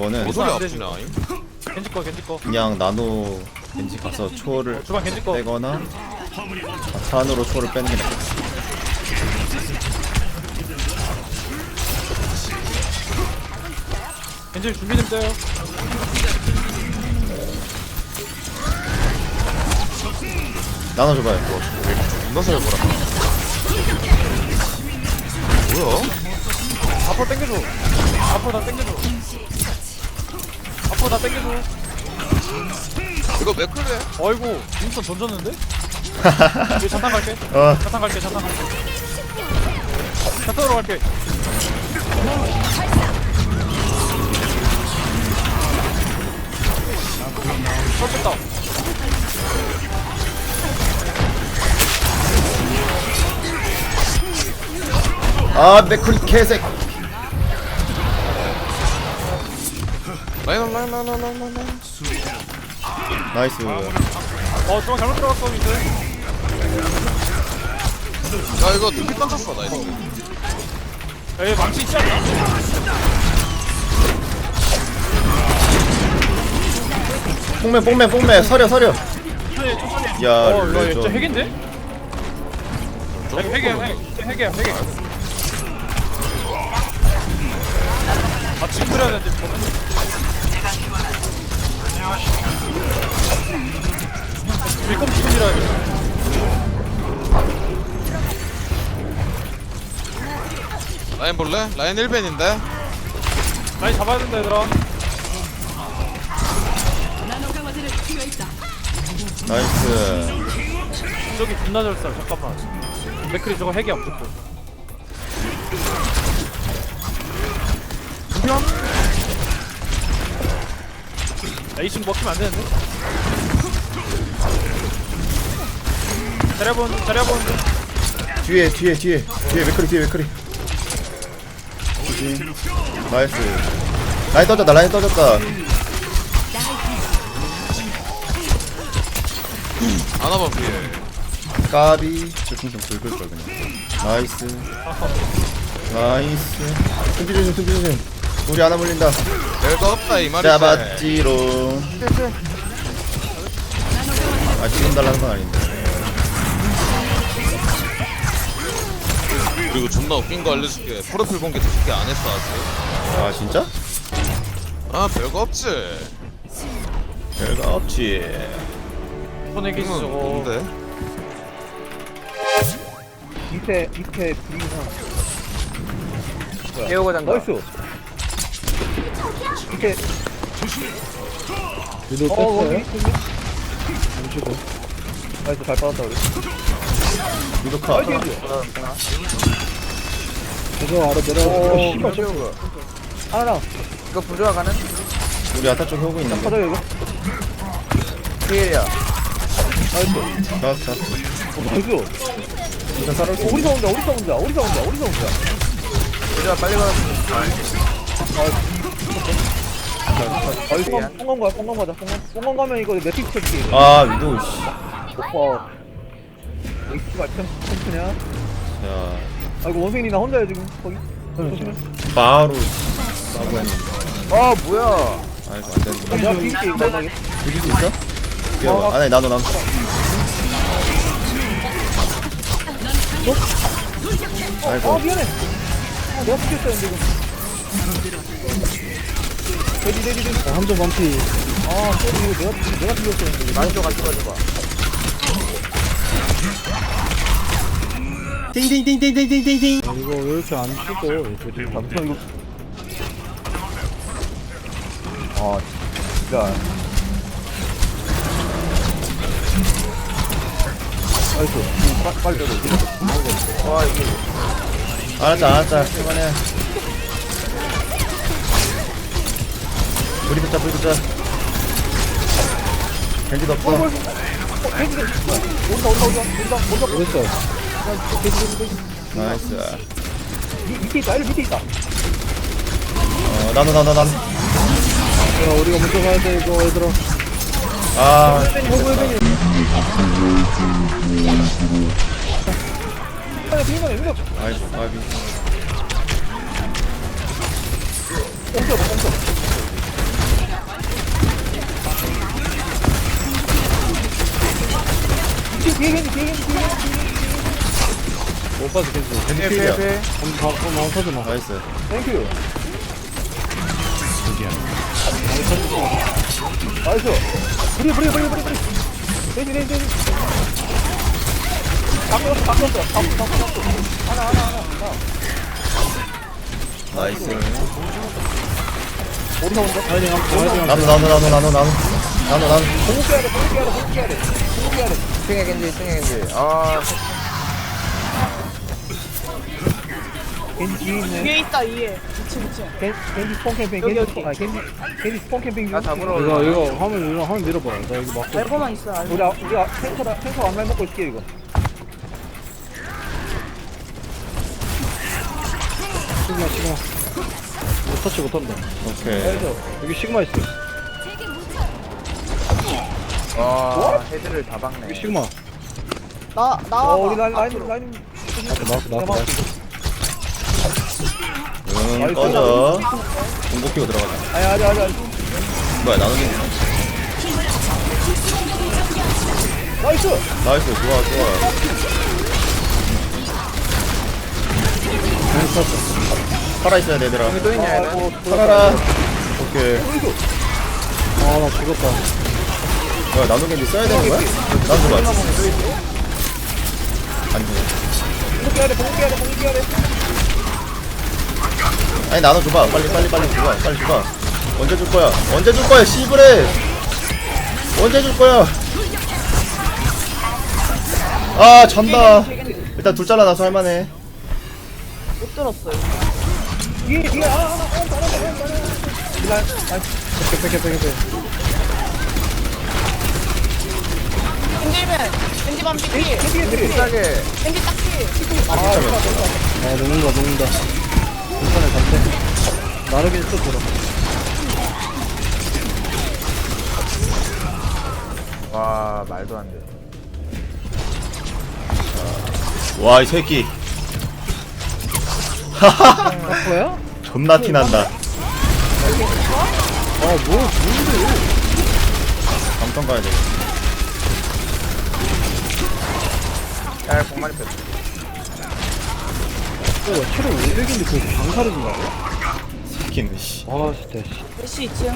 이거는 뭐 소리? 잉? 겐지 거 겐지 거 그냥 나노 겐지 가서 초월을 주방 겐지 거 빼거나 자탄으로 초월을 빼는 게 낫겠어 겐지 준비 좀 돼요 나눠 줘봐요 존나 잘 보라. 뭐야? 앞으로 당겨줘 앞으로 다 당겨줘 나 땡겨줘 이거 맥클레 아이고 인스턴 던졌는데? 여기 잠깐 갈게. 어. 잠깐 갈게 잠깐 갈게. 잠깐으로 갈게. 설뺐다. 아 맥쿨 개색. 라인 라인 라인 라인 라인 라인. 나이스 어 주방 잘못 들어갔어 윈스 야 이거 두피 던졌어 나 이거. 에이 망치 있지 않나? 뽕맨 뽕맨 뽕맨 서려 서려 천천히 천천히 야어 이거 레전 진짜 핵인데? 핵 핵이야 핵 진짜 핵이야 핵이야 아 되는데 저는 밀검 지금 밀어야 돼 라인 볼래? 라인 1벤인데? 라인 잡아야 된다 얘들아 나이스 저기 존나 잘 쏴. 잠깐만 맥크리 저거 핵이야 무조건 두명 야, 이층 먹히면 안 되는데? 잘해본, 잘해본. 뒤에 뒤에 뒤에. 뒤에 맥크리 뒤에 맥크리. 나이스. 라인 떠졌다 라인 떠졌다. 아나봐 피해. 까비. 조금 좀 긁을 걸 그냥. 나이스. 나이스. tum비 조심 tum비 조심. 우리 하나 물린다. 별거 없다 이 말이지. 잡았지롱. 아 지금 달라는 건 아닌데 그리고 존나 웃긴 거 알려줄게. 프로필 공개 특히 안 했어 아직. 아 진짜? 아 별거 없지. 별거 없지 계시 이건 저거. 뭔데? 밑에 밑에 비상 에어가 장가 나이스 밑에 위도 어 뺐어요? 거기 잠시고 나이스 잘 받았다 우리 유도카 나이스 저거 아래 어 내려와 씨발 하나 이거 부조화 가는? 우리 아타 쪽 효고 있는데. 터져 이거? 피해야. 나이스 잡았어. 잡았어 어, 나이스. 일단 살아 어, 우리서 혼자 우리서 혼자 우리서 혼자 우리서 혼자 부조화 빨리 가는 나이스. 뽕건 거야 뽕건 가자 뽕건 뽕건 가면 이거 매틱 체크 이거 아 위도 씨. 오빠 씨발 참 챔프냐 야, 아이고 원생이 나 혼자야 지금? 거기? 조심해 바로 싸고 했는데 아 뭐야? 아이고 안 되는데. 내가 비길게 이거 비길 수 있어? 비워봐 아니 나도 나도. 아 아이고. 미안해. 아, 내가 비겼었는데 이거. 대디 대디 대디 어, 함정 반피. 아 쏘리 이거 내가 내가 비겼었는데 이거. 만조 같이 가져봐 띵띵띵띵띵띵띵 아, 이거 왜 이렇게 안 죽어? 애들이 남편 이거. 아 진짜. 아이고 뭐, 빨리 빨리 빨리 와 이게. 알았다 알았다. 이번에 우리 붙자 우리 붙자 겐지도 없어. 어, 뭐, 온다 온다 온다 온다 온다 온다 그랬어 나이스 미- 밑에 있다 일 밑에 있다 어 나도 나도 나도 야 우리가 먼저 가야 돼 이거 얘들아 아 호구 해변이 아니 비행가네 이거 아이고 까비 멈 뒤에 겐지 뒤에 겐지 뒤에 못 봐도 괜찮아. 겐지 필이야. 겐지 터져 마. 나이스. 땡큐 나이스 브리 브리 브리 브리 브리 돼지 돼지 돼지 바꿨어 바꿨어 바꿨어 바꿨어 하나 하나 하나 나이스 오른쪽 모른다 나도 나도 나도 나도 나도. 나노 나노 공격 해야 돼 공격 해야 돼 공격 해야 돼 공격 해야 돼 2층에 겐지 2층에 겐지 아 겐지 있네 위에 있다 위에. 2층 2층 겐- 겐지 스폰 캠핑 여기, 겐지 여기. 스폰 아 겐지 겐지 스폰 캠핑 나중 잡으러 이거 올라 이거 화면 이거 화면 밀어봐. 나 여기 막고 알고만 있어 알고. 우리 아- 우리 아- 탱커 다 탱커 안말 먹고 있을게 이거. 시그마 시그마. 이거 터치 못한다. 오케이. 여기 시그마 있어 와 헤드를 다 박네. 시그마. 나어 나와봐. 우리 라인 라인. 라인 나왔어 나왔어 나왔어 응 꺼져. 공복 키고 들어가자. 아니 아니 아니 아니. 뭐야 나노겐지 나이스! 나이스 좋아 좋아. 살아있어야 돼 얘들아. 여기 또 있냐 살아라. 오케이. 아 나 죽었다 뭐야 나노겐지 써야 되는 거야? 난 좋아 아니 공격해야 돼 공격해야 돼 공격해야 돼 아니 나눠 줘봐. 빨리 빨리 빨리 줘봐. 빨리 줘봐. 언제 줄 거야? 언제 줄 거야 씨부레? 언제 줄 거야? 아 잔다. 일단 둘 잘라놔서 할만해. 못 들었어요. 뒤에 뒤에. 아 하나 하나 하나 하나 하나 라인 라인 빼빼 빼빼 빼 겐지면 겐지 밤피 비싸게. 겐지 딱피 아 녹는다 녹는다. 괜찮아 또 돌아. 와 말도 안돼. 와 이 새끼. 뭐야? 존나 티난다. 아뭐 뭔데? 감성 가야 돼 야 공만이 뺐어. 야 체력 500인데 그거 강사를 준다고? 새끼는 씨. 아 진짜 씨. 메시 2층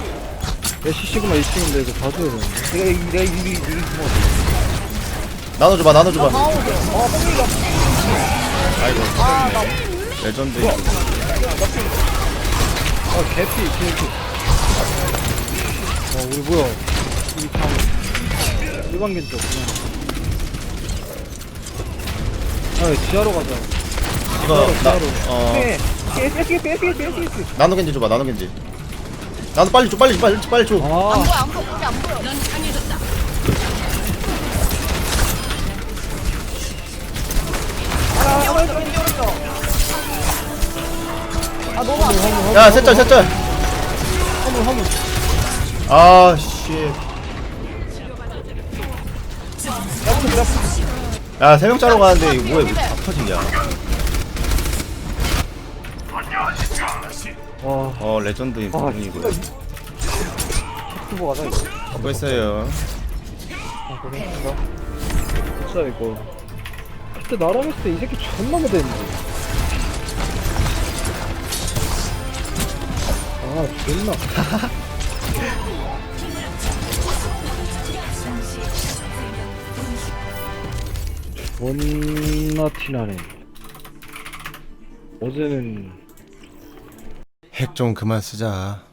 애쉬 시그마 2층인데 이거 봐줘야 되는데. 내가 이 내가 이기 이기 뭐 나눠줘봐 나눠줘봐. 나오죠 어 뽕이가 아이고 아나 레전드. 아 개피 개피. 아 우리 뭐야? 우리 참 일반견지 없구나 아 지하로 가자. 이거 지하로 네 에스 에스 나노 겐지 줘봐 나노 겐지. 나도 빨리 줘 빨리 빨리 빨리 줘. 아. 안 보여 안 보여 안 보여. 겐지 오른쪽 겐지 오른쪽 아. 너무 안 보여. 야, 셋절, 셋절. 화물 화물. 아, 씨. 야, 세명 자러 가는데 이거 뭐야? 왜다 터지냐? 와 어, 레전드인 아, 부분이고요. 투보 가자 이거 하고 있어요. 진짜 이거 그때 나랑 했을 때 이 새끼 존나 못했는데 아 존나 존나 티나네 어제는 핵 좀 그만 쓰자.